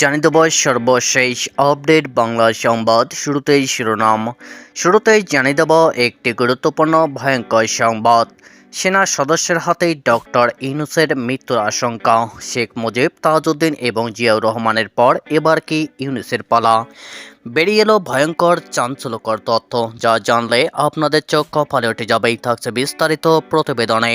জানিয়ে দেব সর্বশেষ আপডেট বাংলা সংবাদ শুরুতেই শিরোনাম। শুরুতেই জানিয়ে দেব একটি গুরুত্বপূর্ণ ভয়ঙ্কর সংবাদ। সেনা সদস্যের হাতেই ডক্টর ইউনুসের মৃত্যুর আশঙ্কা। শেখ মুজিব, তাজউদ্দিন এবং জিয়াউর রহমানের পর এবার কি ইউনুসের পালা? বেরিয়ে এলো ভয়ঙ্কর চাঞ্চল্যকর তথ্য, যা জানলে আপনাদের চোখ কপালে উঠে যাবেই, থাকছে বিস্তারিত প্রতিবেদনে।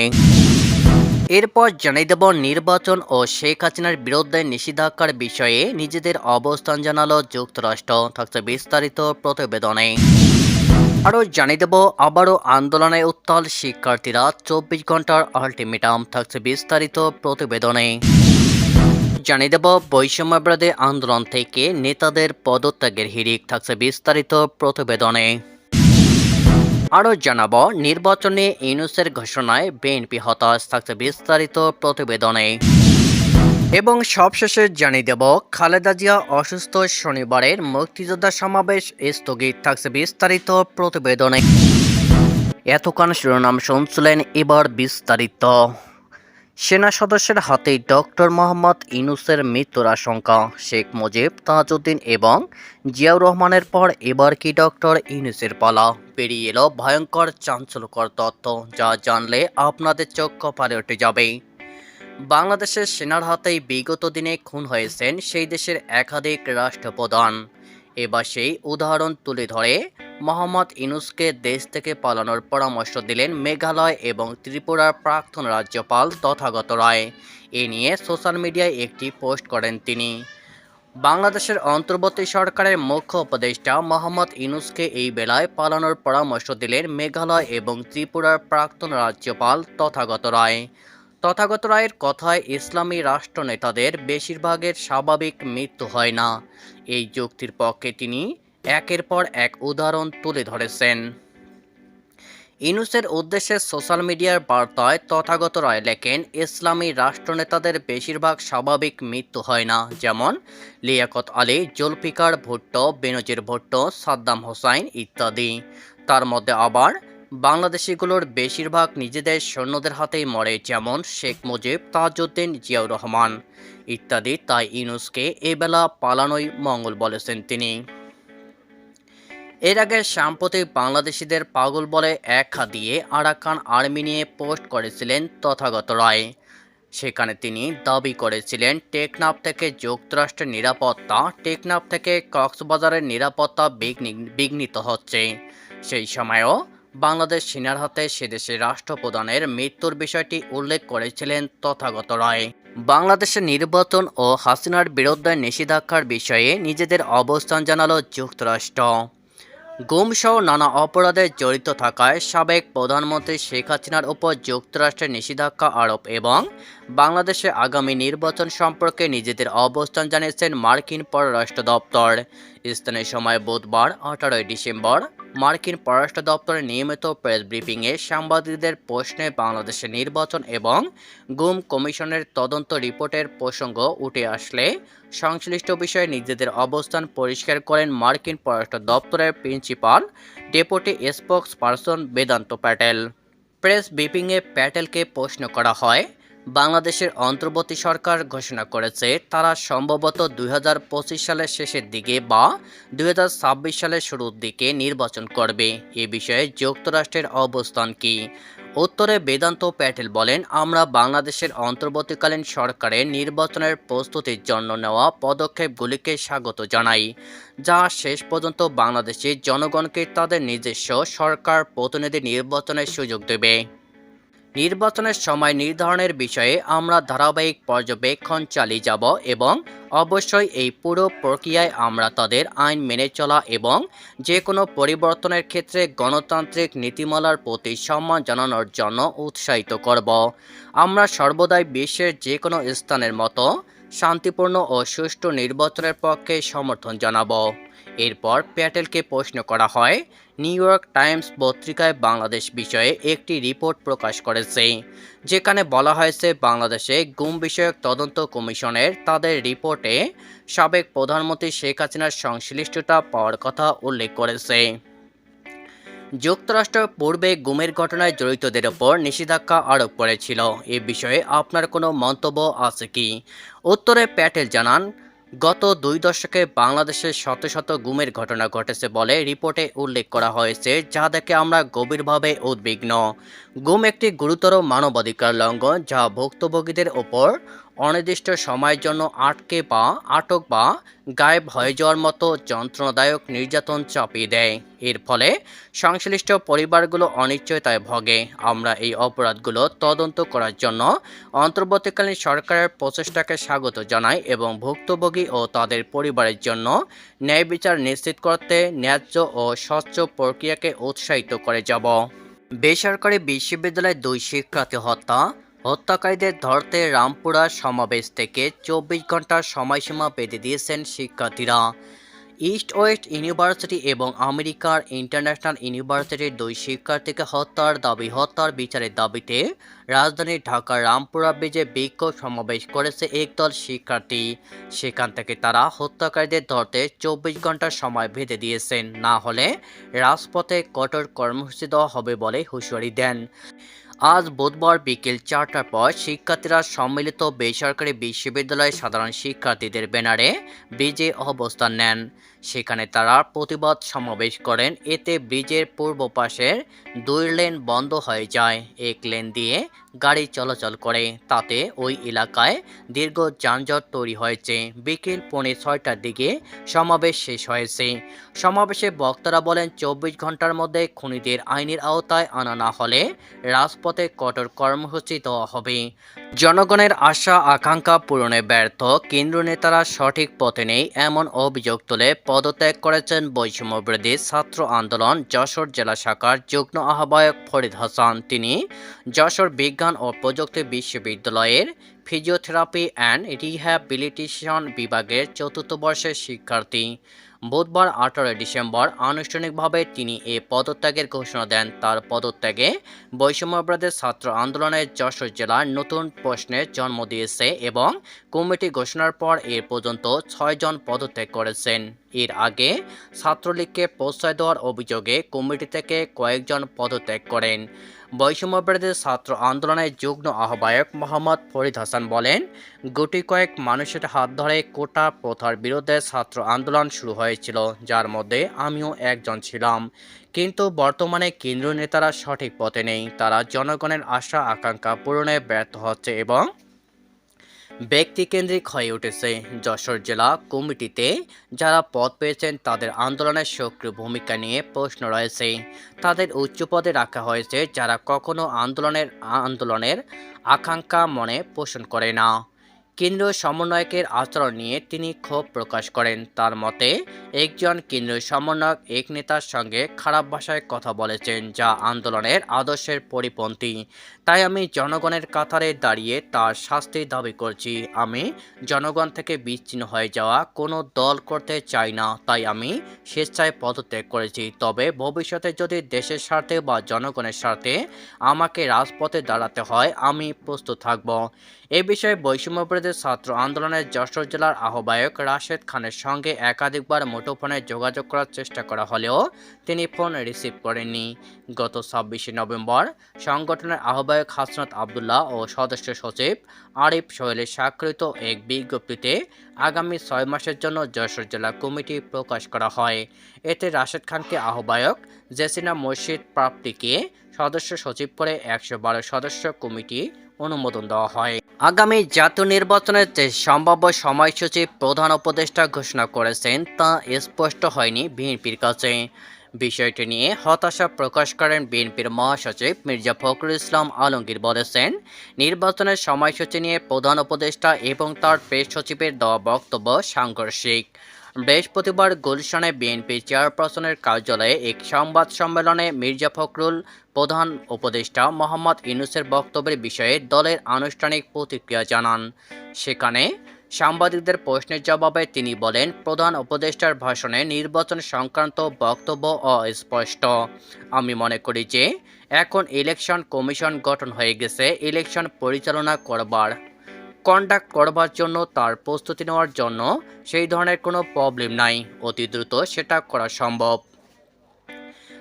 এরপর জানিয়ে দেব নির্বাচন ও শেখ হাসিনার বিরুদ্ধে নিষেধাজ্ঞার বিষয়ে নিজেদের অবস্থান জানালো যুক্তরাষ্ট্র। থাকছে বিস্তারিত প্রতিবেদনে। আরও জানিয়ে দেব, আবারও আন্দোলনে উত্তাল শিক্ষার্থীরা চব্বিশ ঘণ্টার আলটিমেটাম। থাকছে বিস্তারিত প্রতিবেদনে। জানিয়ে দেব, বৈষম্যবিরোধী আন্দোলন থেকে নেতাদের পদত্যাগের হিড়িক। থাকছে বিস্তারিত প্রতিবেদনে। আরও জানাব, নির্বাচনে ইউনুসের ঘোষণায় বিএনপি হতাশ থাকছে বিস্তারিত প্রতিবেদনে। এবং সবশেষে জানিয়ে দেব, খালেদা জিয়া অসুস্থ শনিবারের মুক্তিযোদ্ধা সমাবেশ স্থগিত থাকছে বিস্তারিত প্রতিবেদনে। এতক্ষণ শিরোনাম শুনছিলেন এবার বিস্তারিত। সেনা সদস্যের হাতে ডক্টর মোহাম্মদ ইনুসের মৃত্যুর আশঙ্কা। শেখ মুজিব, তাজউদ্দিন এবং জিয়াউর রহমানের পর এবার কি ডক্টর ইনুসের পালা? পেরিয়ে এলো ভয়ঙ্কর চাঞ্চল্যকর তথ্য, যা জানলে আপনাদের চোখ কপালে উঠে যাবে। বাংলাদেশের সেনার হাতেই বিগত দিনে খুন হয়েছেন সেই দেশের একাধিক রাষ্ট্রপ্রধান। এবার সেই উদাহরণ তুলে ধরে মোহাম্মদ ইনুসকে দেশ থেকে পালানোর পরামর্শ দিলেন মেঘালয় এবং ত্রিপুরার প্রাক্তন রাজ্যপাল তথাগত রায়। এ নিয়ে সোশ্যাল মিডিয়ায় একটি পোস্ট করেন তিনি। বাংলাদেশের অন্তর্বর্তী সরকারের মুখ্য উপদেষ্টা মোহাম্মদ ইনুসকে এই বেলায় পালানোর পরামর্শ দিলেন মেঘালয় এবং ত্রিপুরার প্রাক্তন রাজ্যপাল তথাগত রায়। তথাগত রায়ের কথায় ইসলামী রাষ্ট্রনেতাদের বেশিরভাগের স্বাভাবিক মৃত্যু হয় না। এই যুক্তির পক্ষে তিনি একের পর এক উদাহরণ তুলে ধরেছেন। ইনুসের উদ্দেশ্যে সোশ্যাল মিডিয়ার বার্তায় তথাগত রায় লেখেন, ইসলামী রাষ্ট্রনেতাদের বেশিরভাগ স্বাভাবিক মৃত্যু হয় না। যেমন লিয়াকত আলী, জুলফিকার ভুট্টো, বেনজির ভুট্টো, সাদ্দাম হোসাইন ইত্যাদি। তার মধ্যে আবার বাংলাদেশিগুলোর বেশিরভাগ নিজেদের সৈন্যদের হাতেই মরে, যেমন শেখ মুজিব, তাজউদ্দিন জিয়াউর রহমান ইত্যাদি। তাই ইনুসকে এবেলা পালানোই মঙ্গল বলেছেন তিনি। এর আগে সাম্প্রতিক বাংলাদেশিদের পাগল বলে এক হাত দিয়ে আরাকান আর্মি নিয়ে পোস্ট করেছিলেন তথাগত রায়। সেখানে তিনি দাবি করেছিলেন, টেকনাফ থেকে যুক্তরাষ্ট্রের নিরাপত্তা, টেকনাফ থেকে কক্সবাজারের নিরাপত্তা বিঘ্নি- বিঘ্নিত হচ্ছে। সেই সময়ও বাংলাদেশ সেনার হাতে সেদেশের রাষ্ট্রপ্রধানের মৃত্যুর বিষয়টি উল্লেখ করেছিলেন তথাগত রায়। বাংলাদেশের নির্বাচন ও হাসিনার বিরুদ্ধে নিষেধাজ্ঞার বিষয়ে নিজেদের অবস্থান জানালো যুক্তরাষ্ট্র। গুমসহ নানা অপরাধে জড়িত থাকায় সাবেক প্রধানমন্ত্রী শেখ হাসিনার উপর যুক্তরাষ্ট্রের নিষেধাজ্ঞা আরোপ এবং বাংলাদেশে আগামী নির্বাচন সম্পর্কে নিজেদের অবস্থান জানিয়েছেন মার্কিন পররাষ্ট্র দপ্তর। স্থানীয় সময় বুধবার, আঠারোই ডিসেম্বর মার্কিন পররাষ্ট্র দপ্তরের নিয়মিত প্রেস ব্রিফিংয়ে সাংবাদিকদের প্রশ্নে বাংলাদেশের নির্বাচন এবং গুম কমিশনের তদন্ত রিপোর্টের প্রসঙ্গ উঠে আসলে সংশ্লিষ্ট বিষয়ে নিজেদের অবস্থান পরিষ্কার করেন মার্কিন পররাষ্ট্র দপ্তরের principal deputy spokesperson Vedant Patel. Press ব্রিফিংয়ে প্যাটেলকে প্রশ্ন করা হয় বাংলাদেশের অন্তর্বর্তী সরকার ঘোষণা করেছে তারা সম্ভবত দুই হাজার পঁচিশ সালের শেষের দিকে বা দু হাজার ছাব্বিশ সালের শুরুর দিকে নির্বাচন করবে। এ বিষয়ে যুক্তরাষ্ট্রের অবস্থান কি? উত্তরে বেদান্ত প্যাটেল বলেন, আমরা বাংলাদেশের অন্তর্বর্তীকালীন সরকারের নির্বাচনের প্রস্তুতির জন্য নেওয়া পদক্ষেপগুলিকে স্বাগত জানাই, যা শেষ পর্যন্ত বাংলাদেশের জনগণকে তাদের নিজস্ব সরকার প্রতিনিধি নির্বাচনের সুযোগ দেবে। নির্বাচনের সময় নির্ধারণের বিষয়ে আমরা ধারাবাহিক পর্যবেক্ষণ চালিয়ে যাব এবং অবশ্যই এই পুরো প্রক্রিয়ায় আমরা তাদের আইন মেনে চলা এবং যে কোনো পরিবর্তনের ক্ষেত্রে গণতান্ত্রিক নীতিমালার প্রতি সম্মান জানানোর জন্য উৎসাহিত করব। আমরা সর্বদাই বিশ্বের যে কোনো স্থানের মতো শান্তিপূর্ণ ও সুষ্ঠু নির্বাচনের পক্ষে সমর্থন জানাব। এরপর প্যাটেলকে প্রশ্ন করা হয়, নিউ ইয়র্ক টাইমস পত্রিকায় বাংলাদেশ বিষয়ে একটি রিপোর্ট প্রকাশ করেছে, যেখানে বলা হয়েছে বাংলাদেশে গুম বিষয়ক তদন্ত কমিশনের তাদের রিপোর্টে সাবেক প্রধানমন্ত্রী শেখ হাসিনার সংশ্লিষ্টতা পাওয়ার কথা উল্লেখ করেছে। যুক্তরাষ্ট্র পূর্বে গুমের ঘটনায় জড়িতদের ওপর নিষেধাজ্ঞা আরোপ করেছিল। এ বিষয়ে আপনার কোনো মন্তব্য আছে কি? উত্তরে প্যাটেল জানান গত দুই দশকে বাংলাদেশে শত শত গুমের ঘটনা ঘটেছে বলে রিপোর্টে উল্লেখ করা হয়েছে, যা দেখে আমরা গভীরভাবে উদ্বিগ্ন। গুম একটি গুরুতর মানবাধিকার লঙ্ঘন, যা ভুক্তভোগীদের ওপর অনির্দিষ্ট সময়ের জন্য আটকে বা আটক বা গায়েব হয়ে যাওয়ার মতো যন্ত্রণাদায়ক নির্যাতন চাপিয়ে দেয়। এর ফলে সংশ্লিষ্ট পরিবারগুলো অনিশ্চয়তায় ভোগে। আমরা এই অপরাধগুলো তদন্ত করার জন্য অন্তর্বর্তীকালীন সরকারের প্রচেষ্টাকে স্বাগত জানাই এবং ভুক্তভোগী ও তাদের পরিবারের জন্য ন্যায় বিচার নিশ্চিত করতে ন্যায্য ও স্বচ্ছ প্রক্রিয়াকে উৎসাহিত করে যাব। বেসরকারি বিশ্ববিদ্যালয়ের দুই শিক্ষার্থী হত্যা হত্যাকারীদের ধরতে রামপুরা সমাবেশ থেকে চব্বিশ ঘণ্টার সময়সীমা বেঁধে দিয়েছেন শিক্ষার্থীরা। ইস্ট ওয়েস্ট ইউনিভার্সিটি এবং আমেরিকার ইন্টারন্যাশনাল ইউনিভার্সিটির দুই শিক্ষার্থীকে হত্যার দাবি, হত্যার বিচারের দাবিতে রাজধানীর ঢাকার রামপুরা ব্রিজে বিক্ষোভ সমাবেশ করেছে একদল শিক্ষার্থী। সেখান থেকে তারা হত্যাকারীদের ধরতে চব্বিশ ঘণ্টার সময় বেঁধে দিয়েছেন। না হলে রাজপথে কঠোর কর্মসূচি দেওয়া হবে বলে হুঁশিয়ারি দেন। আজ বুধবার বিকেল চারটার পর শিক্ষার্থীরা সম্মিলিত বেসরকারি বিশ্ববিদ্যালয়ে সাধারণ শিক্ষার্থীদের ব্যানারে বিজে অবস্থান নেন। সেখানে তারা প্রতিবাদ সমাবেশ করেন। এতে ব্রিজের পূর্ব পাশের দুই লেন বন্ধ হয়ে যায়। এক লেন দিয়ে গাড়ি চলাচল করে। তাতে ওই এলাকায় দীর্ঘ যানজট তৈরি হয়েছে। বিকেল পৌনে ছয়টার দিকে সমাবেশ শেষ হয়েছে। সমাবেশে বক্তারা বলেন, চব্বিশ ঘণ্টার মধ্যে খুনিদের আইনের আওতায় আনা না হলে রাজপথে কঠোর কর্মসূচি দেওয়া হবে। জনগণের আশা আকাঙ্ক্ষা পূরণে ব্যর্থ। কেন্দ্র নেতারা সঠিক পথে নেই, এমন অভিযোগ তুলে পদত্যাগ করেছেন বৈষম্যবিরোধী ছাত্র আন্দোলন যশোর জেলা শাখার যুগ্ম আহ্বায়ক ফরিদ হাসান। তিনি যশোর বিজ্ঞান ও প্রযুক্তি বিশ্ববিদ্যালয়ের ফিজিওথেরাপি অ্যান্ড রিহ্যাবিলিটেশন বিভাগের চতুর্থ বর্ষের শিক্ষার্থী। বুধবার আঠারোই ডিসেম্বর আনুষ্ঠানিকভাবে তিনি এ পদত্যাগের ঘোষণা দেন। তার পদত্যাগে বৈষম্যবিরোধী ছাত্র আন্দোলনের যশোর জেলার নতুন প্রশ্নের জন্ম দিয়েছে এবং কমিটি ঘোষণার পর এ পর্যন্ত ছয়জন পদত্যাগ করেছেন। এর আগে ছাত্রলীগকে প্রশ্রয় দেওয়ার অভিযোগে কমিটি থেকে কয়েকজন পদত্যাগ করেন। বৈষম্যবিরোধী ছাত্র আন্দোলনের যুগ্ম আহ্বায়ক মোহাম্মদ ফরিদ হাসান বলেন, গুটি কয়েক মানুষের হাত ধরে কোটা প্রথার বিরুদ্ধে ছাত্র আন্দোলন শুরু হয়েছিল, যার মধ্যে আমিও একজন ছিলাম। কিন্তু বর্তমানে কেন্দ্রীয় নেতারা সঠিক পথে নেই। তারা জনগণের আশা আকাঙ্ক্ষা পূরণে ব্যর্থ হচ্ছে এবং ব্যক্তিকেন্দ্রিক হয়ে উঠেছে যশোর জেলা কমিটিতে যারা পদ পেয়েছেন তাদের আন্দোলনের সক্রিয় ভূমিকা নিয়ে প্রশ্ন রয়েছে। তাদের উচ্চ পদে রাখা হয়েছে যারা কখনো আন্দোলনের আন্দোলনের আকাঙ্ক্ষা মনে পোষণ করে না। কেন্দ্রীয় সমন্বয়কের আচরণ নিয়ে তিনি ক্ষোভ প্রকাশ করেন। তার মতে, একজন কেন্দ্রীয় সমন্বয়ক এক নেতার সঙ্গে খারাপ ভাষায় কথা বলেছেন, যা আন্দোলনের আদর্শের পরিপন্থী। তাই আমি জনগণের কাতারে দাঁড়িয়ে তার শাস্তি দাবি করছি। আমি জনগণ থেকে বিচ্ছিন্ন হয়ে যাওয়া কোনো দল করতে চাই না, তাই আমি স্বেচ্ছায় পদত্যাগ করেছি। তবে ভবিষ্যতে যদি দেশের স্বার্থে বা জনগণের স্বার্থে আমাকে রাজপথে দাঁড়াতে হয়, আমি প্রস্তুত থাকব। এ বিষয়ে বৈষম্যবিরোধী ছাত্র আন্দোলনের যশোর জেলার আহ্বায়ক রাশেদ খানের সঙ্গে একাধিকবার মুঠোফোনে যোগাযোগ করার চেষ্টা করা হলেও তিনি ফোন রিসিভ করেননি। গত ছাব্বিশে নভেম্বর সংগঠনের আহ্বায়ক হাসনাত আবদুল্লাহ ও সদস্য সচিব আরিফ সোহেলের স্বাক্ষরিত এক বিজ্ঞপ্তিতে আগামী ছয় মাসের জন্য যশোর জেলা কমিটি প্রকাশ করা হয়। এতে রাশেদ খানকে আহ্বায়ক জেসিনা মসজিদ প্রাপ্তিকে সদস্য সচিব করে একশো বারো সদস্য কমিটি অনুমোদন দেওয়া হয়। আগামী জাতীয় নির্বাচনের যে সম্ভাব্য সময়সূচি প্রধান উপদেষ্টা ঘোষণা করেছেন, তা স্পষ্ট হয়নি বিএনপির কাছে। বিষয়টি নিয়ে হতাশা প্রকাশ করেন বিএনপির মহাসচিব মির্জা ফখরুল ইসলাম আলমগীর বলেছেন, নির্বাচনের সময়সূচি নিয়ে প্রধান উপদেষ্টা এবং তার প্রেস সচিবের দেওয়া বক্তব্য সাংঘর্ষিক। বৃহস্পতিবার গুলশানে বিএনপি চেয়ারপারসনের কার্যালয়ে এক সংবাদ সম্মেলনে মির্জা ফখরুল, প্রধান উপদেষ্টা মোহাম্মদ ইউনুসের বক্তব্যের বিষয়ে দলের আনুষ্ঠানিক প্রতিক্রিয়া জানান। সেখানে সাংবাদিকদের প্রশ্নের জবাবে তিনি বলেন, প্রধান উপদেষ্টার ভাষণে নির্বাচন সংক্রান্ত বক্তব্য অস্পষ্ট। আমি মনে করি যে, এখন ইলেকশন কমিশন গঠন হয়ে গেছে, ইলেকশন পরিচালনা করবার কন্ডাক্ট করবার জন্য তার প্রস্তুতি নেওয়ার জন্য সেই ধরনের কোনো প্রবলেম নাই। অতি দ্রুত সেটা করা সম্ভব।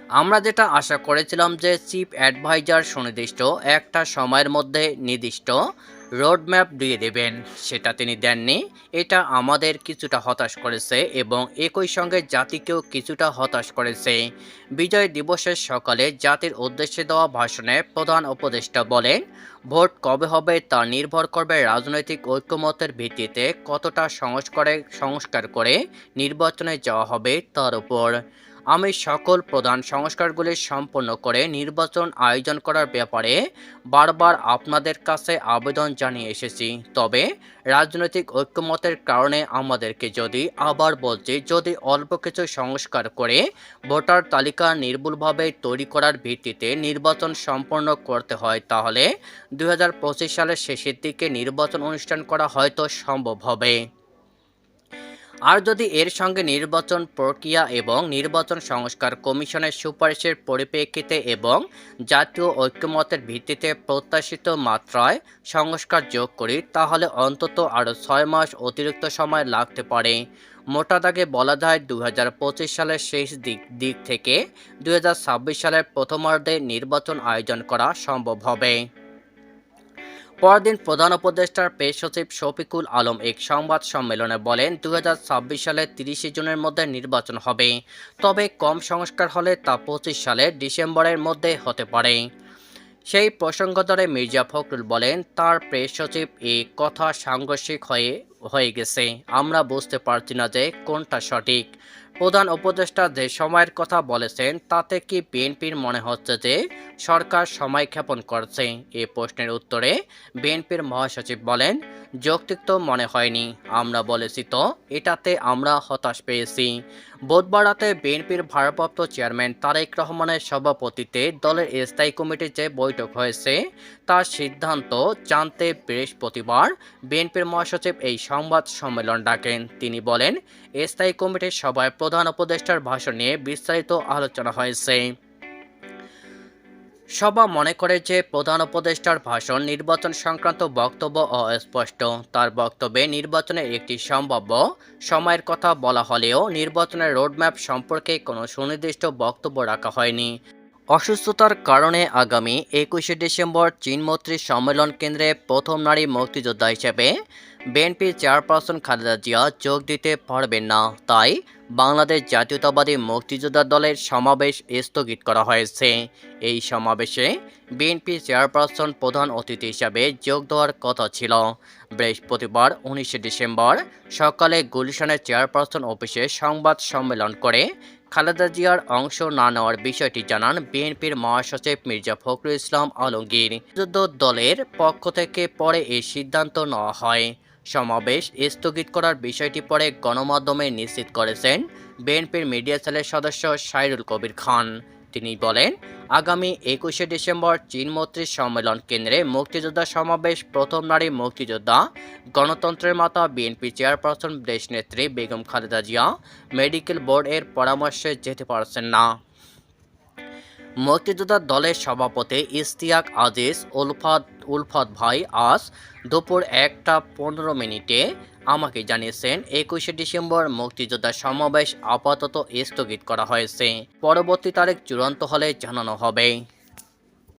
আমরা যেটা আশা করেছিলাম যে চিফ অ্যাডভাইজার সুনির্দিষ্ট একটা সময়ের মধ্যে নির্দিষ্ট রোডম্যাপ দিয়ে দেবেন। সেটা তিনি দেননি। এটা আমাদের কিছুটা হতাশ করেছে এবং একই সঙ্গে জাতিকেও কিছুটা হতাশ করেছে। বিজয় দিবসের সকালে জাতির উদ্দেশ্যে দেওয়া ভাষণে প্রধান উপদেষ্টা বলেন, ভোট কবে হবে তা নির্ভর করবে রাজনৈতিক ঐক্যমতের ভিত্তিতে কতটা সংস্কারে, সংস্কার করে নির্বাচনে যাওয়া হবে তার উপর। আমি সকল প্রধান সংস্কারগুলি সম্পন্ন করে নির্বাচন আয়োজন করার ব্যাপারে বারবার আপনাদের কাছে আবেদন জানিয়ে এসেছি। তবে রাজনৈতিক ঐক্যমতের কারণে আমাদেরকে যদি আবার বলছি, যদি অল্প কিছু সংস্কার করে ভোটার তালিকা নির্ভুলভাবে তৈরি করার ভিত্তিতে নির্বাচন সম্পন্ন করতে হয়, তাহলে দু হাজার পঁচিশ সালের শেষের দিকে নির্বাচন অনুষ্ঠান করা হয়তো সম্ভব হবে। আর যদি এর সঙ্গে নির্বাচন প্রক্রিয়া এবং নির্বাচন সংস্কার কমিশনের সুপারিশের পরিপ্রেক্ষিতে এবং জাতীয় ঐক্যমতের ভিত্তিতে প্রত্যাশিত মাত্রায় সংস্কার যোগ করি, তাহলে অন্তত আরও ছয় মাস অতিরিক্ত সময় লাগতে পারে। মোটা দাগে বলা যায় দু হাজার পঁচিশ সালের শেষ দিক দিক থেকে দু হাজার ছাব্বিশ সালের প্রথমার্ধে নির্বাচন আয়োজন করা সম্ভব হবে। পরদিন প্রধান উপদেষ্টার পেশ সচিব শফিকুল আলম এক সংবাদ সম্মেলনে বলেন দু হাজার ছাব্বিশ সালের তিরিশে জুনের মধ্যে নির্বাচন হবে, তবে কম সংস্কার হলে তা পঁচিশ সালের ডিসেম্বরের মধ্যে হতে পারে। সেই প্রসঙ্গ ধরে মির্জা ফখরুল বলেন, তার প্রেস সচিব এই কথা সাংঘর্ষিক হয়ে হয়ে গেছে। আমরা বুঝতে পারছি না যে কোনটা সঠিক। প্রধান উপদেষ্টা যে সময়ের কথা বলেছেন, তাতে কি বিএনপির মনে হচ্ছে যে সরকার সময় ক্ষেপণ করছে? এ প্রশ্নের উত্তরে বিএনপির মহাসচিব বলেন, যৌক্তিক তো মনে হয়নি। আমরা বলেছি তো, এটাতে আমরা হতাশ পেয়েছি। বুধবার রাতে বিএনপির ভারপ্রাপ্ত চেয়ারম্যান তারেক রহমানের সভাপতিতে দলের স্থায়ী কমিটির যে বৈঠক হয়েছে, তার সিদ্ধান্ত জানতে বৃহস্পতিবার বিএনপির মহাসচিব এই সংবাদ সম্মেলন ডাকেন। তিনি বলেন, স্থায়ী কমিটির সভায় প্রধান উপদেষ্টার ভাষণ বিস্তারিত আলোচনা হয়েছে। সভা মনে করে যে প্রধান উপদেষ্টার ভাষণ নির্বাচন সংক্রান্ত বক্তব্য অস্পষ্ট। তার বক্তব্যে নির্বাচনের একটি সম্ভাব্য সময়ের কথা বলা হলেও নির্বাচনের রোডম্যাপ সম্পর্কে কোনো সুনির্দিষ্ট বক্তব্য রাখা হয়নি। অসুস্থতার কারণে আগামী একুশে ডিসেম্বর চীনমৈত্রী সম্মেলন কেন্দ্রে প্রথম নারী মুক্তিযোদ্ধা হিসেবে বিএনপির চেয়ারপারসন খালেদা জিয়া যোগ দিতে পারবেন না। তাই বাংলাদেশ জাতীয়তাবাদী মুক্তিযোদ্ধা দলের সমাবেশ স্থগিত করা হয়েছে। এই সমাবেশে বিএনপি চেয়ারপারসন প্রধান অতিথি হিসাবে যোগ দেওয়ার কথা ছিল। বৃহস্পতিবার উনিশে ডিসেম্বর সকালে গুলশানের চেয়ারপারসন অফিসে সংবাদ সম্মেলন করে খালেদা জিয়ার অংশ না নেওয়ার বিষয়টি জানান বিএনপির মহাসচিব মির্জা ফখরুল ইসলাম আলমগীর। যুদ্ধ দলের পক্ষ থেকে পরে এই সিদ্ধান্ত নেওয়া হয়। সমাবেশ স্থগিত করার বিষয়টি পরে গণমাধ্যমে নিশ্চিত করেছেন বিএনপির মিডিয়া সেলের সদস্য সাইরুল কবির খান। তিনি বলেন, আগামী একুশে ডিসেম্বর চীনমৈত্রী সম্মেলন কেন্দ্রে মুক্তিযোদ্ধা সমাবেশ, প্রথম নারী মুক্তিযোদ্ধা, গণতন্ত্রের মাতা বিএনপি চেয়ারপারসন দেশনেত্রী বেগম খালেদা জিয়া, মেডিকেল বোর্ড এর পরামর্শে যেতে পারছেন না। মুক্তিযোদ্ধা দলের সভাপতি ইস্তিয়াক আজিজ, উলফাত উলফাত ভাই আজ দুপুর একটা পনেরো মিনিটে আমাকে জানিয়েছেন, একুশে ডিসেম্বর মুক্তিযোদ্ধা সমাবেশ আপাতত স্থগিত করা হয়েছে। পরবর্তী তারিখ চূড়ান্ত হলে জানানো হবে।